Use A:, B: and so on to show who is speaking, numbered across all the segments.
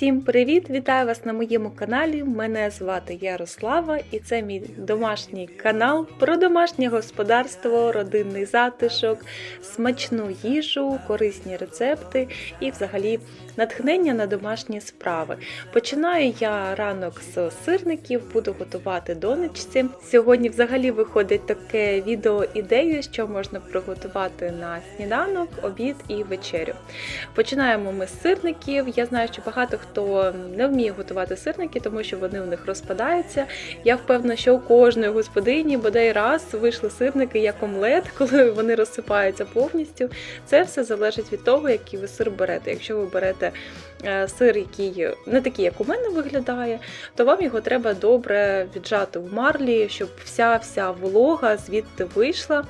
A: Всім привіт! Вітаю вас на моєму каналі. Мене звати Ярослава, і це мій домашній канал про домашнє господарство, родинний затишок, смачну їжу, корисні рецепти і, взагалі, натхнення на домашні справи. Починаю я ранок з сирників, буду готувати донечці. Сьогодні, взагалі, виходить таке відео ідею, що можна приготувати на сніданок, обід і вечерю. Починаємо ми з сирників. Я знаю, що багато хто не вміє готувати сирники, тому що вони у них розпадаються. Я впевнена, що у кожної господині бодай раз вийшли сирники як омлет, коли вони розсипаються повністю. Це все залежить від того, який ви сир берете. Якщо ви берете сир, який не такий, як у мене виглядає, то вам його треба добре віджати в марлі, щоб вся вся волога звідти вийшла.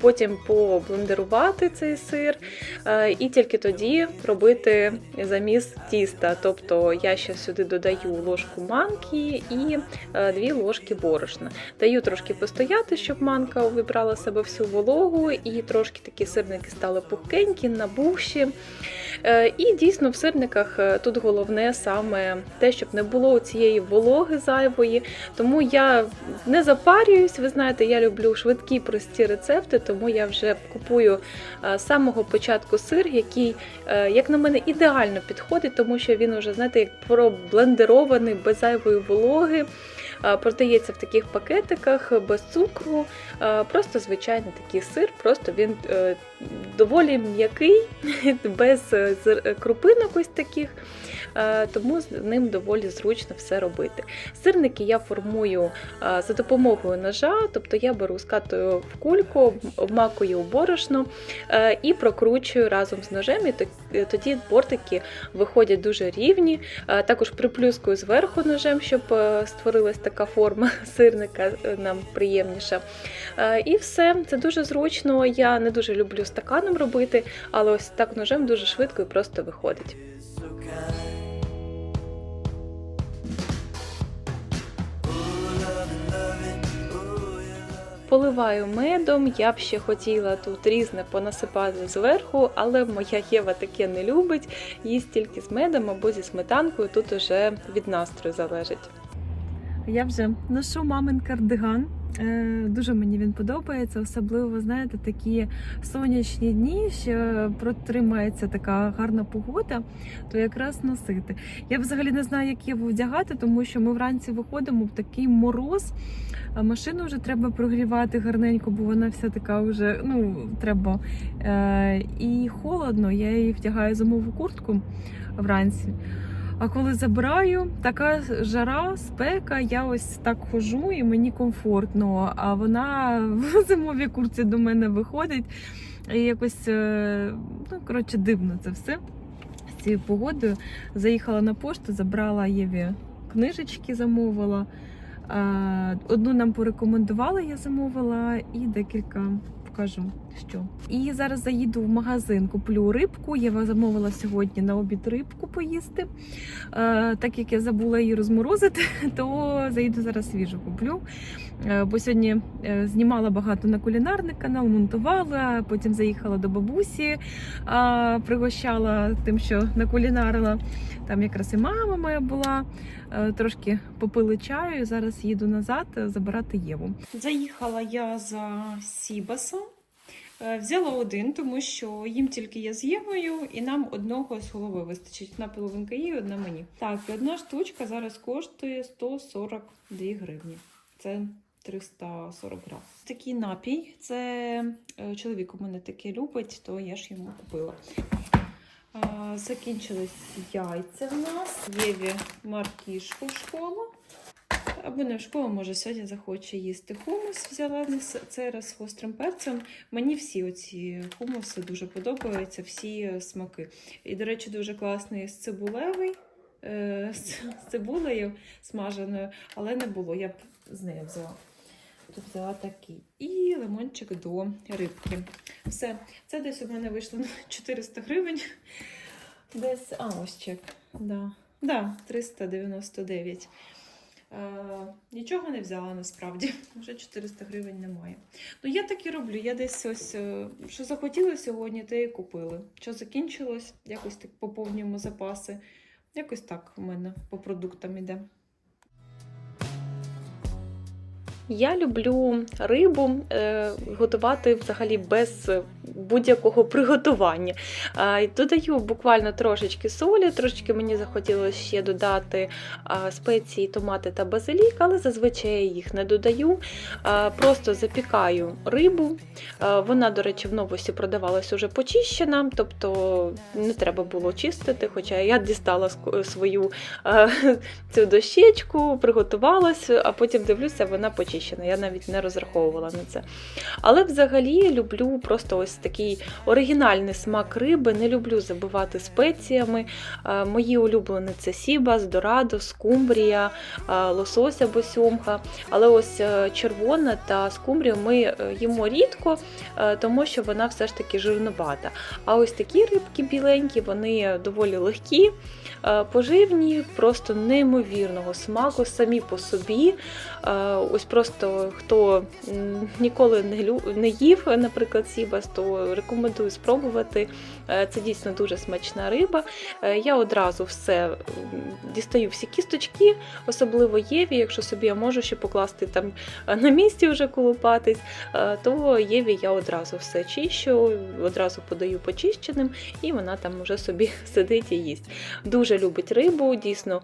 A: Потім поблендерувати цей сир, е, і тільки тоді робити заміс тіста. Тобто я ще сюди додаю ложку манки і е, дві ложки борошна. Даю трошки постояти, щоб манка вибрала себе всю вологу, і трошки такі сирники стали пухкенькі, набухші. Е, І дійсно в сирниках е, тут головне саме те, щоб не було цієї вологи зайвої. Тому я не запарююсь. Ви знаєте, я люблю швидкі прості рецепти, тому я вже купую е, з самого початку сир, який, е, як на мене, ідеально підходить, тому що він уже, знаєте, як проблендерований, без зайвої вологи. Е, Продається в таких пакетиках без цукру, Е, просто звичайний такий сир, просто він е, доволі м'який, без крупинок ось таких, тому з ним доволі зручно все робити. Сирники я формую е, за допомогою ножа, тобто я беру скатую в кульку, обмакую у борошно е, і прокручую разом з ножем, і е, тоді бортики виходять дуже рівні. Е, Також приплюскую зверху ножем, щоб е, створилась така форма сирника, е, нам приємніша. Е, І все, це дуже зручно. Я не дуже люблю стаканом робити, але ось так ножем дуже швидко і просто виходить. Поливаю медом, я б ще хотіла тут різне понасипати зверху, але моя Єва таке не любить. Їсть тільки з медом або зі сметанкою, тут уже від настрою залежить. Я вже ношу мамин кардиган. Е, Дуже мені він подобається, особливо, знаєте, такі сонячні дні, що протримається така гарна погода, то якраз носити. Я взагалі не знаю, як його вдягати, тому що ми вранці виходимо в такий мороз. Машину вже треба прогрівати гарненько, бо вона вся така вже ну треба. Е, і холодно, я її вдягаю зимову куртку вранці. А коли забираю, така жара, спека, я ось так хожу і мені комфортно. А вона в зимовій куртці до мене виходить. І якось е, ну, коротше, дивно це все з цією погодою. Заїхала на пошту, забрала Єві книжечки, замовила. Одну нам порекомендували, я замовила, і декілька покажу, що. І зараз заїду в магазин, куплю рибку. Я замовила сьогодні на обід рибку поїсти. Е, Так як я забула її розморозити, то заїду зараз свіжу куплю. Е, Бо сьогодні е, знімала багато на кулінарний канал, монтувала, потім заїхала до бабусі, пригощала тим, що накулінарила. Там якраз і мама моя була. Е, Трошки попили чаю і зараз їду назад е, забирати Єву. Заїхала я за Сібасом. Е, Взяла один, тому що їм тільки я з Євою, і нам одного з голови вистачить. Одна половинка їй, одна мені. Так, одна штучка зараз коштує 142 гривні. Це 340 грам. Такий напій. Це е, чоловік у мене таке любить, то я ж йому купила. Закінчились яйця в нас. Єві маркішку в школу. Або не в школу, може, сьогодні захоче їсти хумус. Взяла цей раз з гострим перцем. Мені всі оці хумуси дуже подобаються, всі е, смаки. І, до речі, дуже класний з цибулевий, е, з цибулею смаженою, але не було. Я б з нею взяла. Тут взяла такий. І лимончик до рибки. Все. Це десь у мене вийшло на 400 гривень. Десь, а, ось чек. Да. Да, 399. Е, нічого не взяла насправді. Вже 400 гривень немає. Ну, я так і роблю. Я десь ось, е, що захотіла сьогодні, те і купили. Що закінчилось, якось так поповнюємо запаси. Якось так у мене по продуктам іде. Я люблю рибу е, готувати взагалі без будь-якого приготування. Додаю буквально трошечки солі, трошечки мені захотілося ще додати спеції, томати та базилік, але зазвичай я їх не додаю. Просто запікаю рибу. Вона, до речі, в новості продавалась уже почищена, тобто не треба було чистити, хоча я дістала свою цю дощечку, приготувалась, а потім дивлюся, вона почищена. Я навіть не розраховувала на це. Але взагалі люблю просто ось такий оригінальний смак риби, не люблю забивати спеціями. Е, Мої улюблені це сібас, дорадо, скумбрія, е, лосось або сьомга. Але ось е, червона та скумбрію ми їмо рідко, тому що вона все ж таки жирновата. А ось такі рибки біленькі, вони доволі легкі, поживні, просто неймовірного смаку самі по собі. Е, Ось просто хто ніколи не, лю- не їв, наприклад, сібас, то рекомендую спробувати. Е, Це дійсно дуже смачна риба. Е, Я одразу все дістаю всі кісточки, особливо Єві, якщо собі я можу ще покласти там е, на місці вже колупатись, то Єві я одразу все чищу, одразу подаю почищеним, і вона там вже собі сидить і їсть. Дуже любить рибу, дійсно,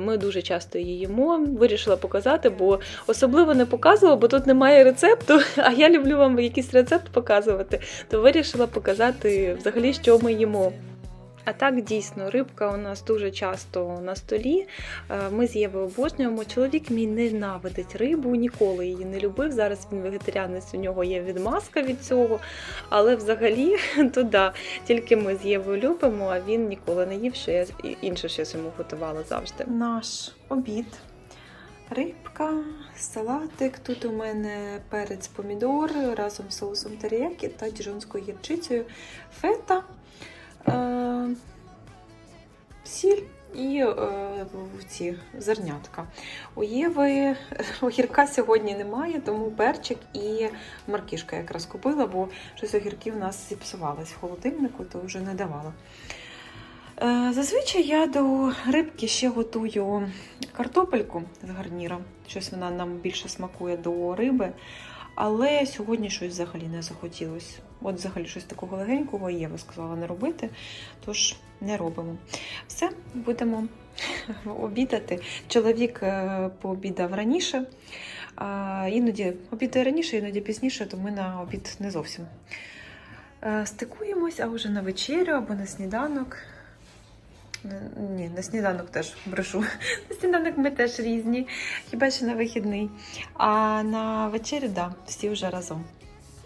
A: ми дуже часто її їмо. Вирішила показати, бо особливо не показувала, бо тут немає рецепту, а я люблю вам якийсь рецепт показувати, то вирішила показати взагалі, що ми їмо. А так дійсно рибка у нас дуже часто на столі. Е, Ми з Євою обожнюємо. Чоловік мій ненавидить рибу, ніколи її не любив. Зараз він вегетаріанець, у нього є відмазка від цього. Але взагалі, то да, тільки ми з Євою любимо, а він ніколи не їв, що я інше щось йому готувала завжди. Наш обід. Рибка, салатик. Тут у мене перець помідор разом з соусом теріякі та діжонською гірчицею, фета, е, сіль і е, ці зернятка. У Єви огірка сьогодні немає, тому перчик і маркішка якраз купила, бо щось огірки в нас зіпсувались в холодильнику, то вже не давала. Е, Зазвичай я до рибки ще готую картопельку з гарніром. Щось вона нам більше смакує до риби. Але сьогодні щось взагалі не захотілося. От взагалі щось такого легенького Єва сказала не робити, тож не робимо. Все, будемо обідати. Чоловік е, пообідав раніше. Іноді обідає раніше, іноді пізніше, то ми на обід не зовсім е, стикуємось, а вже на вечерю або на сніданок. Ні, на сніданок теж брешу. На сніданок ми теж різні, хіба що на вихідний. А на вечерю, да, всі вже разом.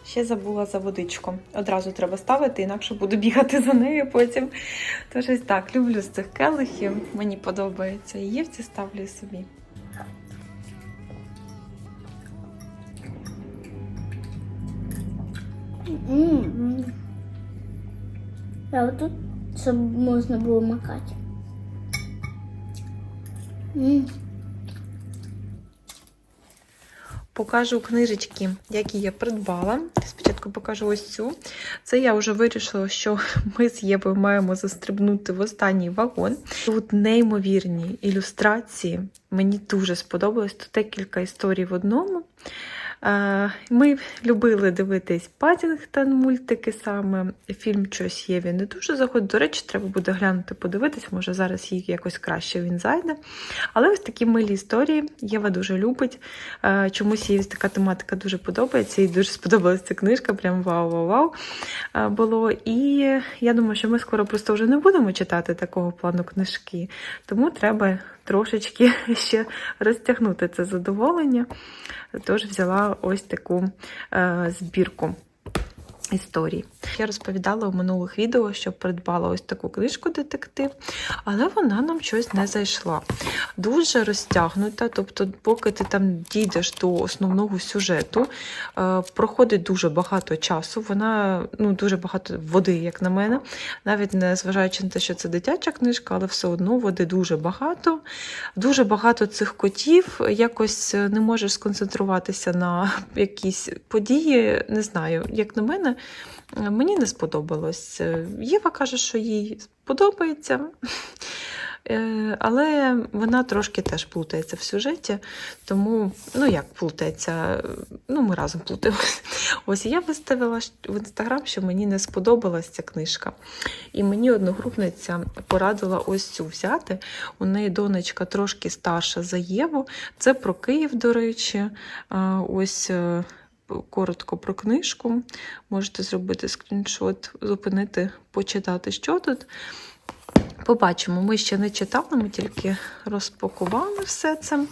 A: Ще забула за водичку. Одразу треба ставити, інакше буду бігати за нею потім. Тож ось так, люблю з цих келихів, мені подобається. І Євці ставлю собі.
B: М. А вот тут, чтобы можно было макать. М.
A: Покажу книжечки, які я придбала. Спочатку покажу ось цю. Це я вже вирішила, що ми з Євою маємо застрибнути в останній вагон. Тут неймовірні ілюстрації. Мені дуже сподобалось. Тут декілька історій в одному. Ми любили дивитись Падінгтон мультики саме. Фільм щось Єві не дуже заходить. До речі, треба буде глянути, подивитись, може зараз їй якось краще він зайде. Але ось такі милі історії Єва дуже любить. Чомусь їй така тематика дуже подобається. Їй дуже сподобалася ця книжка, прям вау-вау-вау було. І я думаю, що ми скоро просто вже не будемо читати такого плану книжки, тому треба трошечки ще розтягнути це задоволення. Тож взяла ось таку е, збірку. Історій. Я розповідала у минулих відео, що придбала ось таку книжку детектив, але вона нам щось не зайшла. Дуже розтягнута, тобто, поки ти там дійдеш до основного сюжету, е, проходить дуже багато часу. Вона ну, дуже багато води, як на мене. Навіть не зважаючи на те, що це дитяча книжка, але все одно води дуже багато. Дуже багато цих котів. Якось не можеш сконцентруватися на якісь події. Не знаю, як на мене, мені не сподобалось. Єва каже, що їй сподобається. Е, Але вона трошки теж плутається в сюжеті, тому, ну як плутається, ну ми разом плутаємося. Ось я виставила в інстаграм, що мені не сподобалась ця книжка. І мені одногрупниця порадила ось цю взяти. У неї донечка трошки старша за Єву. Це про Київ, до речі. Ось е, коротко про книжку. Можете зробити скріншот, зупинити, почитати, що тут. Побачимо, ми ще не читали, ми тільки розпакували все це.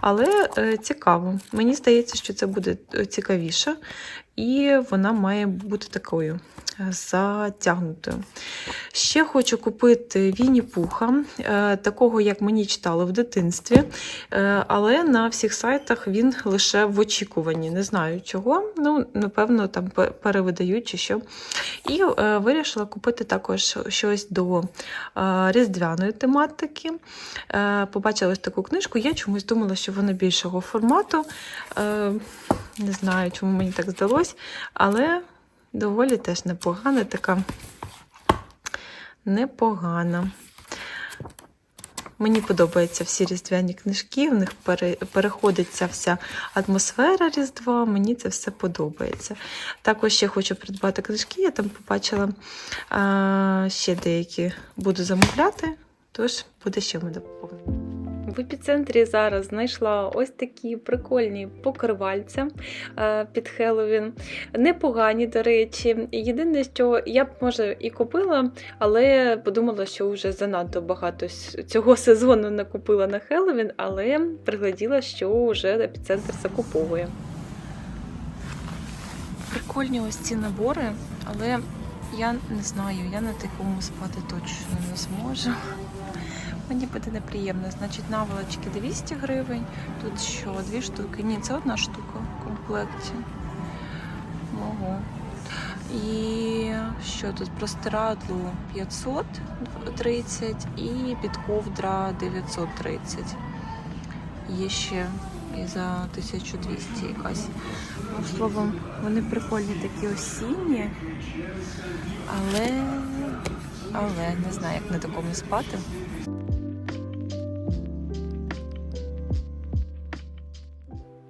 A: Але е, цікаво. Мені здається, що це буде е, цікавіше, і вона має бути такою е, затягнутою. Ще хочу купити Вінні Пуха, е, такого, як мені читали в дитинстві, е, але на всіх сайтах він лише в очікуванні. Не знаю чого. Ну, напевно, там перевидають чи що. І вирішила купити також щось до різдвяної тематики. Побачила ось таку книжку. Я чомусь думала, що вона більшого формату. Не знаю, чому мені так здалось, але доволі теж непогана така. Непогана. Мені подобаються всі різдвяні книжки, в них пере, переходить ця вся атмосфера Різдва, мені це все подобається. Також ще хочу придбати книжки, я там побачила ще деякі буду замовляти, тож буде ще в мене поповнення. В епіцентрі зараз знайшла ось такі прикольні покривальця е, під Хеллоуін. Непогані, до речі. Єдине, що я б може і купила, але подумала, що вже занадто багато цього сезону накупила на Хеллоуін, але пригляділа, що вже епіцентр закуповує. Прикольні ось ці набори, але я не знаю, я на такому спати точно не зможу. Мені буде неприємно. Значить, наволочки 200 гривень. Тут що, дві штуки? Ні, це одна штука в комплекті. Ого. І що тут? Простирадло 530 і підковдра 930. Є ще і за 1200 якась. Ну, словом, вони прикольні такі осінні, але, але не знаю, як на такому спати.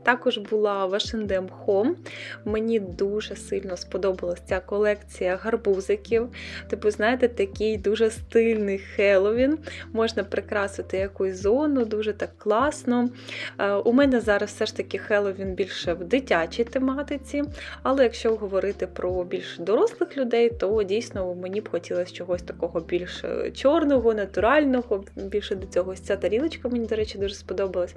A: Також була в H&M Home. Мені дуже сильно сподобалась ця колекція гарбузиків. Типу, знаєте, такий дуже стильний Хеллоуін. Можна прикрасити якусь зону, дуже так класно. Е, У мене зараз все ж таки Хеллоуін більше в дитячій тематиці, але якщо говорити про більш дорослих людей, то дійсно мені б хотілося чогось такого більш е, чорного, натурального. Більше до цього ось ця тарілочка мені, до речі, дуже сподобалась.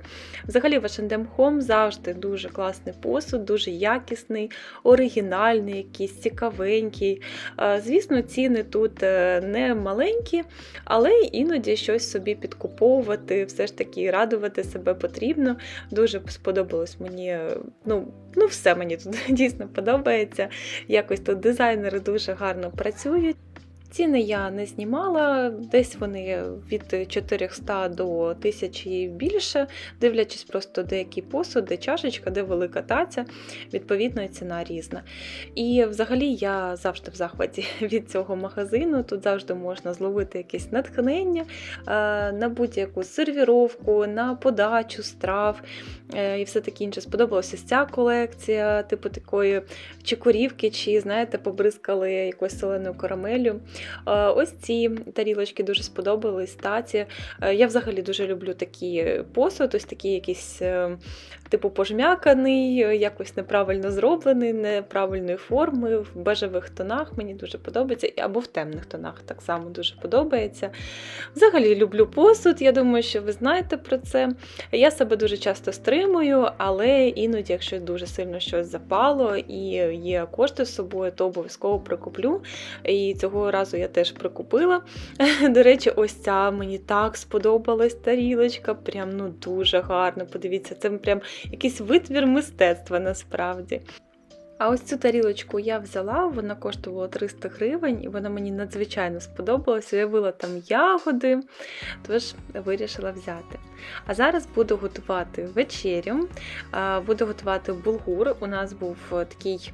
A: Взагалі, в H&M Home завжди дуже класний посуд, дуже якісний, оригінальний, якийсь цікавенький. Е, Звісно, ціни тут е, не маленькі, але іноді щось собі підкуповувати, все ж таки радувати себе потрібно. Дуже сподобалось мені. е, Ну, ну все мені тут дійсно подобається. Якось тут дизайнери дуже гарно працюють. Ціни я не знімала, десь вони від 400 до 1000 і більше, дивлячись просто де який посуд, де чашечка, де велика таця, відповідно і ціна різна. І взагалі я завжди в захваті від цього магазину. Тут завжди можна зловити якесь натхнення е, на будь-яку сервіровку, на подачу страв е, і все таке інше. Сподобалася ця колекція, типу такої чи корівки, чи, знаєте, побризкали якоюсь соленою карамелю. Е, Ось ці тарілочки дуже сподобались. Таці. Е, Я взагалі дуже люблю такі посуд, ось такі якийсь е, типу пожмяканий, якось неправильно зроблений, неправильної форми, в бежевих тонах. Мені дуже подобається, або в темних тонах так само дуже подобається. Взагалі люблю посуд. Я думаю, що ви знаєте про це. Я себе дуже часто стримую, але іноді, якщо дуже сильно щось запало і є кошти з собою, то обов'язково прикуплю. І цього разу я теж прикупила. До речі, ось ця мені так сподобалась тарілочка. Прям ну дуже гарно. Подивіться, це прям якийсь витвір мистецтва насправді. А ось цю тарілочку я взяла, вона коштувала 300 гривень, і вона мені надзвичайно сподобалась. Уявила там ягоди, тож вирішила взяти. А зараз буду готувати вечерю. Буду готувати булгур. У нас був е, такий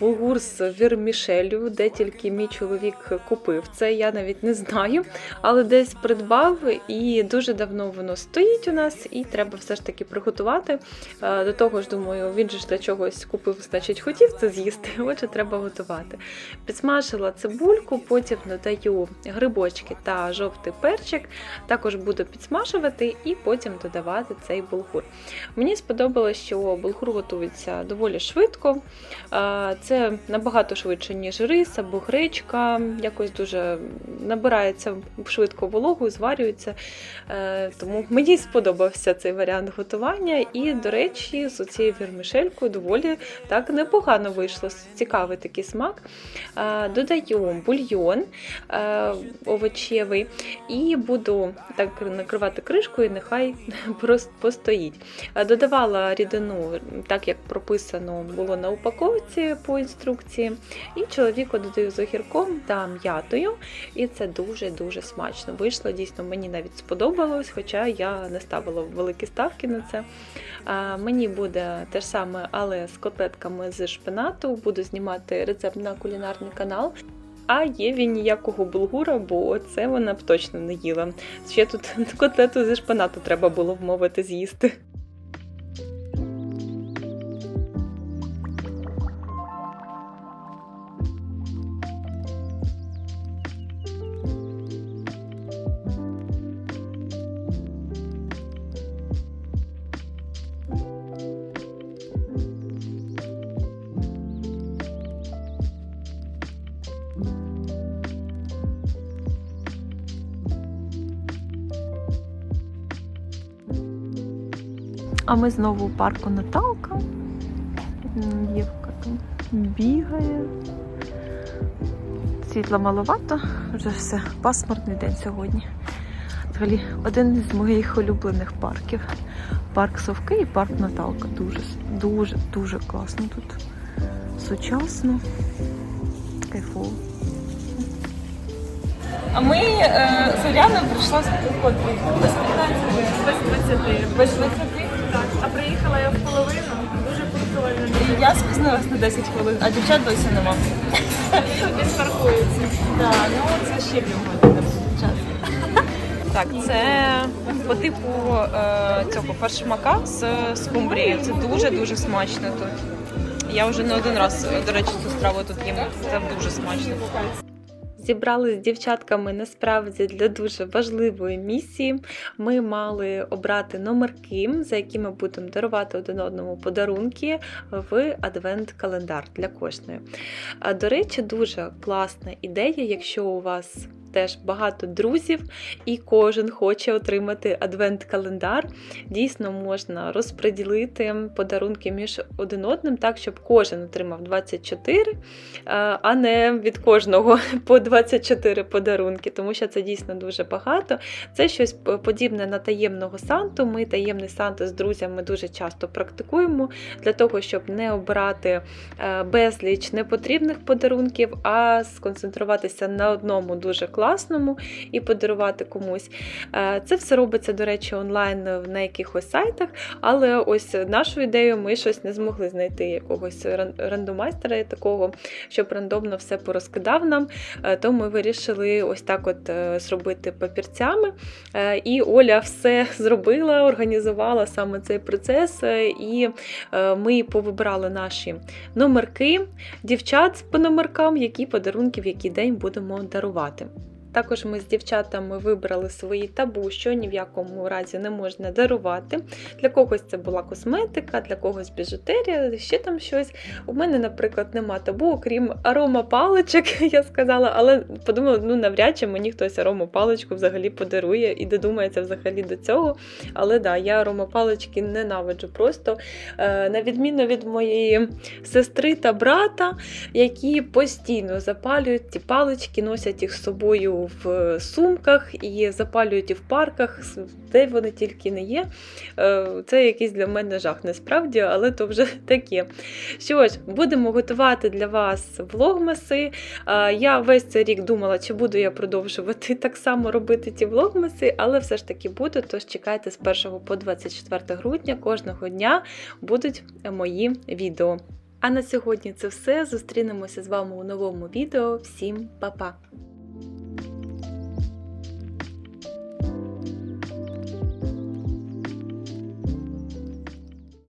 A: булгур з вірмішелю, де тільки мій чоловік купив це. Я навіть не знаю, але десь придбав і дуже давно воно стоїть у нас, і треба все ж таки приготувати. До того ж, думаю, він же для чогось купив, значить хотів це з'їсти, отже, треба готувати. Підсмажила цибульку, потім додаю грибочки та жовтий перчик. Також буду підсмажувати і потім додавати цей булгур. Мені сподобалось, що булгур готується доволі швидко. Це набагато швидше, ніж рис або гречка. Якось дуже набирається швидко вологу, зварюється. Е, Тому мені сподобався цей варіант готування. І, до речі, з цією вермішелькою доволі так непогано вийшло. Цікавий такий смак. Е, Додаю бульйон е, овочевий і буду так накривати кришкою, нехай постоїть. Е, Додавала рідину, так як прописано було на упаковці по інструкції. І чоловіку додаю з огірком та м'ятою. І це дуже-дуже смачно. Вийшло дійсно, мені навіть сподобалось, хоча я не ставила великі ставки на це. Мені буде те ж саме, але з котлетками з шпинату. Буду знімати рецепт на кулінарний канал. А Єві ніякого булгура, бо це вона б точно не їла. Ще тут котлету зі шпинату треба було вмовити з'їсти. А ми знову у парку Наталка. Євка там бігає. Світла маловато, вже все, пасмурний день сьогодні. Взагалі, один з моїх улюблених парків. Парк Совки і парк Наталка. Дуже, дуже, класно тут. Сучасно, кайфово.
C: А ми е, Зоряна прийшла з котрі? Без 15, без 20. Без 20? А приїхала я в половину. Дуже. І я спізнилась на 10 хвилин, а дівчат досі нема. Він паркується. Так, ну це ще півгодини час. Так, це по типу е, цього фаршмака з скумбрією. Це дуже-дуже смачно тут. Я вже не один раз, до речі, цю страву тут їм. Це дуже смачно.
A: Зібрали з дівчатками насправді для дуже важливої місії. Ми мали обрати номерки, за якими будемо дарувати один одному подарунки в адвент-календар для кожної. До речі, дуже класна ідея, якщо у вас теж багато друзів, і кожен хоче отримати адвент-календар. Дійсно можна розподілити подарунки між один одним, так, щоб кожен отримав 24, а не від кожного по 24 подарунки, тому що це дійсно дуже багато. Це щось подібне на таємного санту. Ми таємний санта з друзями дуже часто практикуємо для того, щоб не обрати е, безліч непотрібних подарунків, а сконцентруватися на одному дуже класному і подарувати комусь. Е, Це все робиться, до речі, онлайн на якихось сайтах, але ось нашу ідею ми щось не змогли знайти якогось ран- рандомайстера такого, щоб рандомно все порозкидав нам. Е, То ми вирішили ось так от е, зробити папірцями. І Оля все зробила, організувала саме цей процес. І ми повибрали наші номерки дівчат по номеркам, які подарунки в який день будемо дарувати. Також ми з дівчатами вибрали свої табу, що ні в якому разі не можна дарувати. Для когось це була косметика, для когось біжутерія, ще там щось. У мене, наприклад, нема табу, окрім аромапаличок, я сказала, але подумала, ну навряд чи мені хтось аромапаличку взагалі подарує і додумається взагалі до цього. Але да, я аромапалички ненавиджу просто. Е, на відміну від моєї сестри та брата, які постійно запалюють ті палички, носять їх з собою в сумках і запалюють і в парках, де вони тільки не є. Е, Це якийсь для мене жах, насправді, але то вже таке. Що ж, будемо готувати для вас влогмаси. Е, Я весь цей рік думала, чи буду я продовжувати так само робити ті влогмаси, але все ж таки буду. Тож чекайте з 1 по 24 грудня кожного дня будуть мої відео. А на сьогодні це все. Зустрінемося з вами у новому відео. Всім па-па!